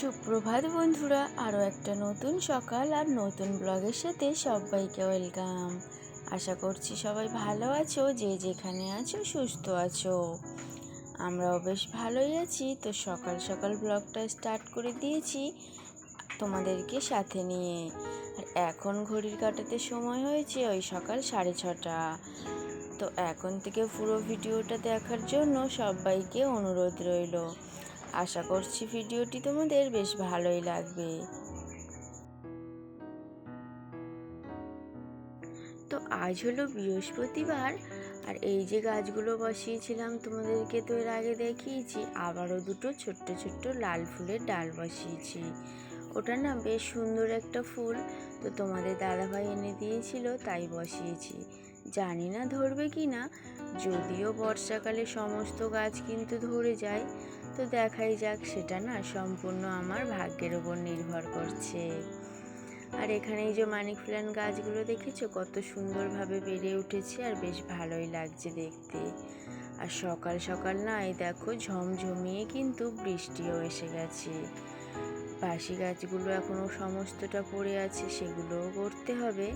সুপ্রভাত বন্ধুরা, আরও একটা নতুন সকাল আর নতুন ব্লগের সাথে সবাইকে ওয়েলকাম। আশা করছি সবাই ভালো আছো, যে যেখানে আছো সুস্থ আছো। আমরাও বেশ ভালোই আছি। তো সকাল সকাল ব্লগটা স্টার্ট করে দিয়েছি তোমাদেরকে সাথে নিয়ে। আর এখন ঘড়ির কাটাতে সময় হয়েছে ওই সকাল সাড়ে ছটা। তো এখন থেকে পুরো ভিডিওটা দেখার জন্য সবাইকে অনুরোধ রইল। আশা করছি ভিডিওটি তোমাদের বেশ ভালোই লাগবে। তো আজ হলো বৃহস্পতিবার, আর এই যে গাছগুলো বসিয়েছিলাম তোমাদেরকে তো এর আগে দেখিয়েছি, আবারও দুটো ছোট্ট ছোট্ট লাল ফুলের ডাল বসিয়েছি। ওটা না বেশ সুন্দর একটা ফুল, তো তোমাদের দাদাভাই এনে দিয়েছিল, তাই বসিয়েছি। জানি না ধরবে কি না যদিও বর্ষাকালে সমস্ত গাছ কিন্তু ধরে যায় তো দেখাই যাক, সেটা না সম্পূর্ণ আমার ভাগ্যের ওপর নির্ভর করছে। আর এখানে এই যে মানিক প্ল্যান্ট গাছগুলো দেখেছ, কত সুন্দরভাবে বেড়ে উঠেছে আর বেশ ভালোই লাগছে দেখতে। আর সকাল সকাল না এই দেখো ঝমঝমিয়ে কিন্তু বৃষ্টিও এসে গেছে। বাসি গাছগুলো এখনও সমস্তটা পড়ে আছে, সেগুলোও করতে হবে।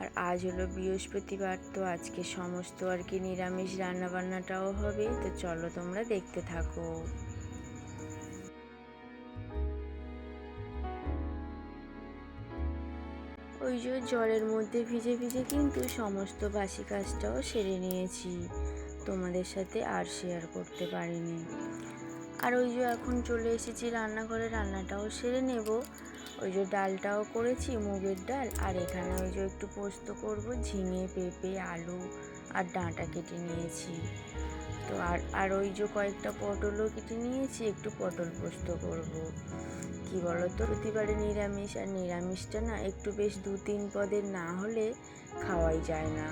আর আজ হলো বৃহস্পতিবার, তো আজকে সমস্ত আর কি নিরামিষ রান্নাবান্নাটাও হবে, তো চলো তোমরা দেখতে থাকো। ওই যে জলের মধ্যে ভিজে ভিজে কিন্তু সমস্ত বাসি কাজটাও সেরে নিয়েছি, তোমাদের সাথে আর শেয়ার করতে পারিনি। আর ওই যে এখন চলে এসেছি রান্নাঘরে, রান্নাটাও সেরে নেব। ওই যে ডালটাও করেছি, মুগের ডাল, আর এখানে ওই যে একটু পোস্ত করব, ঝিঙে, পেঁপে, আলু আর ডাঁটা কেটে নিয়েছি। তো আর আর ওই যে কয়েকটা পটলও কেটে নিয়েছি, একটু পটল পোস্ত করব। কি বলো তো প্রতিবারে নিরামিষ, আর নিরামিষটা না একটু বেশ দু তিন পদের না হলে খাওয়াই যায় না।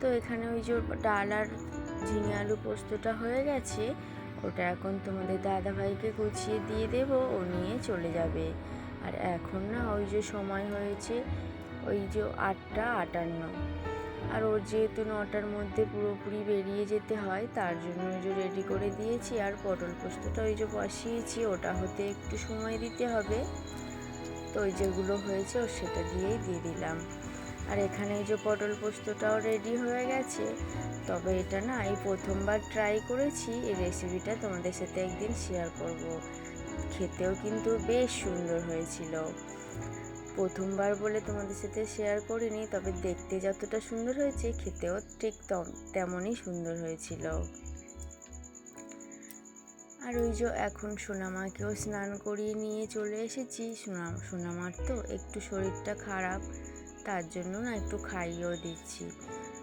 তো এখানে ওই যে ডাল আর ঝিঙে, আলু পোস্তটা হয়ে গেছে। ওটা এখন তোমাদের দাদাভাইকে গুছিয়ে দিয়ে দেব, ও নিয়ে চলে যাবে। আর এখন না, ওই যে সময় হয়েছে, ওই যে আটটা আটান্ন। আর ওর যেহেতু নটার মধ্যে পুরোপুরি বেরিয়ে যেতে হয়, তার জন্য ওই যে রেডি করে দিয়েছি, আর পটল পোস্তটা ওই যে বসিয়েছি, ওটা হতে একটু সময় দিতে হবে। তো ওই যেগুলো হয়েছে ও সেটা দিয়েই দিয়ে দিলাম। আর এখানে যে পটল পোস্তটাও রেডি হয়ে গেছে। তবে এটা না, এই প্রথমবার ট্রাই করেছি, এই রেসিপিটা তোমাদের সাথে একদিন শেয়ার করব। খেতেও কিন্তু বেশ সুন্দর হয়েছিল। প্রথমবার বলে তোমাদের সাথে শেয়ার করিনি, তবে দেখতে যতটা সুন্দর হয়েছে, খেতেও ঠিক তেমনই সুন্দর হয়েছিল। আর ওই যে এখন সোনামাকেও স্নান করিয়ে নিয়ে চলে এসেছি। সোনা, সোনামার তো একটু শরীরটা খারাপ। তার জন্য না একটু খাইয়েও দিচ্ছি।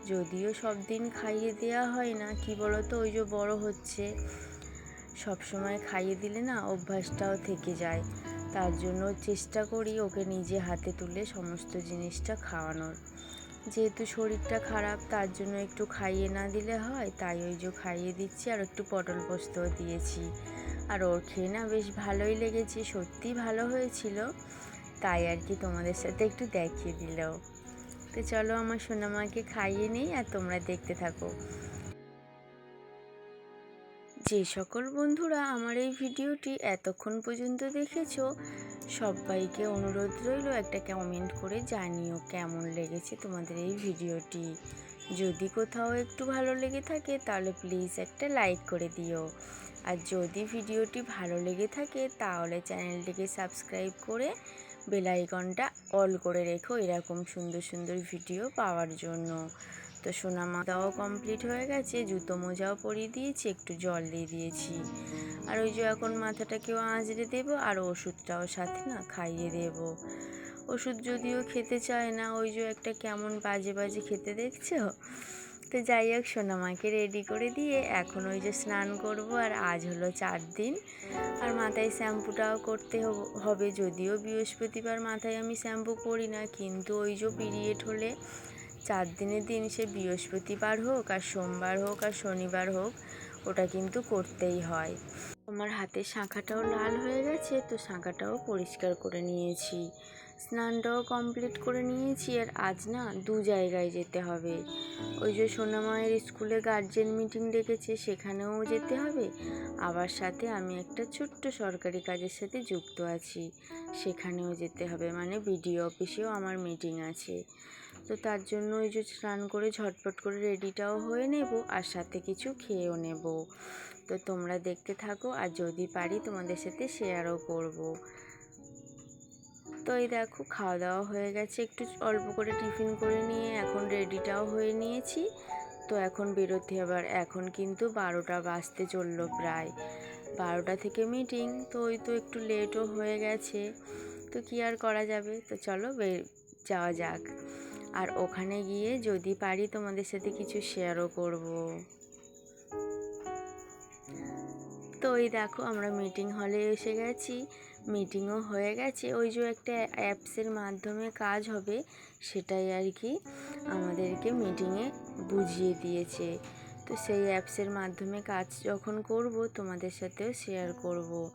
যদিও সব দিন খাইয়ে দেওয়া হয় না, কি বলতো? ওই যে বড় হচ্ছে। সব সময় খাইয়ে দিলে না অভ্যাসটাও থেকে যায়। তার জন্য চেষ্টা করি ওকে নিজে হাতে তুলে সমস্ত জিনিসটা খাওয়ানোর। যেহেতু শরীরটা খারাপ, তার জন্য একটু খাইয়ে না দিলে হয়, তাই ওই যে খাইয়ে দিচ্ছি আর একটু পটল পোস্তও দিয়েছি। আর ওর খেয়ে না বেশ ভালোই লেগেছে সত্যি ভালো হয়েছিল। তাই আর কি তোমাদের সাথে একটু দেখিয়ে দিল। তো চলো আমার সোনামাকে খাইয়ে নেই আর তোমরা দেখতে থাকো। যে সকল বন্ধুরা আমার এই ভিডিওটি এতক্ষণ পর্যন্ত দেখেছ, সবাইকে অনুরোধ রইল একটা কমেন্ট করে জানিও কেমন লেগেছে তোমাদের এই ভিডিওটি। যদি কোথাও একটু ভালো লেগে থাকে তাহলে প্লিজ একটা লাইক করে দিও। আর যদি ভিডিওটি ভালো লেগে থাকে তাহলে চ্যানেলটিকে সাবস্ক্রাইব করে বেলাইকনটা অল করে রেখো এরকম সুন্দর সুন্দর ভিডিও পাওয়ার জন্য। তো সোনা মাথাও কমপ্লিট হয়ে গেছে, জুতো মোজাও পরিয়ে দিয়েছি, একটু জল দিয়ে দিয়েছি। আর ওই যে এখন মাথাটাকেও আঁচড়ে দেবো, আর ওষুধটাও সাথে না খাইয়ে দেবো। ওষুধ যদিও খেতে চায় না, ওই যে একটা কেমন বাজে বাজে খেতে দেখছ? তো যাই হোক, সোনামাকে রেডি করে দিয়ে এখন ওই যে স্নান করব আর আজ হলো চার দিন। আর মাথায় শ্যাম্পুটাও করতে হবে যদিও বৃহস্পতিবার মাথায় আমি শ্যাম্পু করি না, কিন্তু ওই যে পিরিয়ড হলে চার দিনের দিন সে বৃহস্পতিবার হোক আর সোমবার হোক আর শনিবার হোক, ওটা কিন্তু করতেই হয়। আমার হাতের শাঁখাটাও লাল হয়ে গেছে, তো শাঁখাটাও পরিষ্কার করে নিয়েছি। স্নানটাও কমপ্লিট করে নিয়েছি, আর আজ না দু জায়গায় যেতে হবে। ওই যে সোনামায়ের স্কুলে গার্জেন মিটিং ডেকেছে, সেখানেও যেতে হবে। আবার সাথে আমি একটা ছোট্ট সরকারি কাজের সাথে যুক্ত আছি, সেখানেও যেতে হবে। মানে বিডিও অফিসেও আমার মিটিং আছে। তো তার জন্য ওই যে স্নান করে ঝটপট করে রেডিটাও হয়ে নেব আর সাথে কিছু খেয়েও নেব। তো তোমরা দেখতে থাকো আর যদি পারি তোমাদের সাথে শেয়ারও করব। তো এই দেখো খাওয়া দাওয়া হয়ে গেছে। একটু অল্প করে টিফিন করে নিয়ে এখন রেডিটাও হয়ে নিয়েছি। তো এখন বেরোতে আবার, এখন কিন্তু বারোটা বাজতে চলল প্রায়। বারোটা থেকে মিটিং তো ওই তো একটু লেটও হয়ে গেছে। তো কী আর করা যাবে? তো চলো যাওয়া যাক। আর ওখানে গিয়ে যদি পারি তোমাদের সাথে কিছু শেয়ারও করব। তো ওই দেখো আমরা মিটিং হলে এসে গেছি। মিটিংও হয়ে গেছে। ওই যে একটা অ্যাপসের মাধ্যমে কাজ হবে, সেটাই আর কি আমাদেরকে মিটিংয়ে বুঝিয়ে দিয়েছে। তো সেই অ্যাপসের মাধ্যমে কাজ যখন করব, তোমাদের সাথেও শেয়ার করব।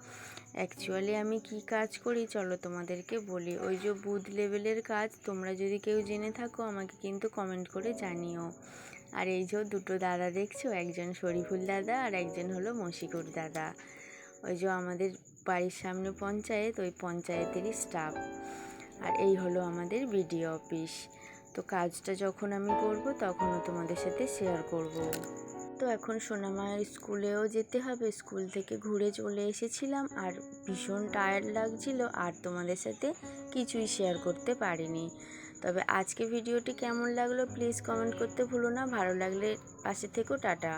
অ্যাকচুয়ালি আমি কি কাজ করি, চলো তোমাদেরকে বলি। ওই যে বুথ লেভেলের কাজ, তোমরা যদি কেউ জেনে থাকো, আমাকে কিন্তু কমেন্ট করে জানিও। আর এই যে দুটো দাদা দেখছ, একজন শরীফুল দাদা আর একজন হলো মশিকুর দাদা। ওই যে আমাদের বাড়ির সামনে পঞ্চায়েত, ওই পঞ্চায়েতেরই স্টাফ আর এই হলো আমাদের বিডিও অফিস তো কাজটা যখন আমি করব, তখনও তোমাদের সাথে শেয়ার করব। তো এখন সোনামায়ের স্কুলেও যেতে হবে। স্কুল থেকে ঘুরে চলে এসেছিলাম আর ভীষণ টায়ার্ড লাগছিল আর তোমাদের সাথে কিছুই শেয়ার করতে পারিনি। তবে আজকে ভিডিওটি কেমন লাগল প্লিজ কমেন্ট করতে ভুলো না। ভালো লাগলে পাশে থেকো, টাটা।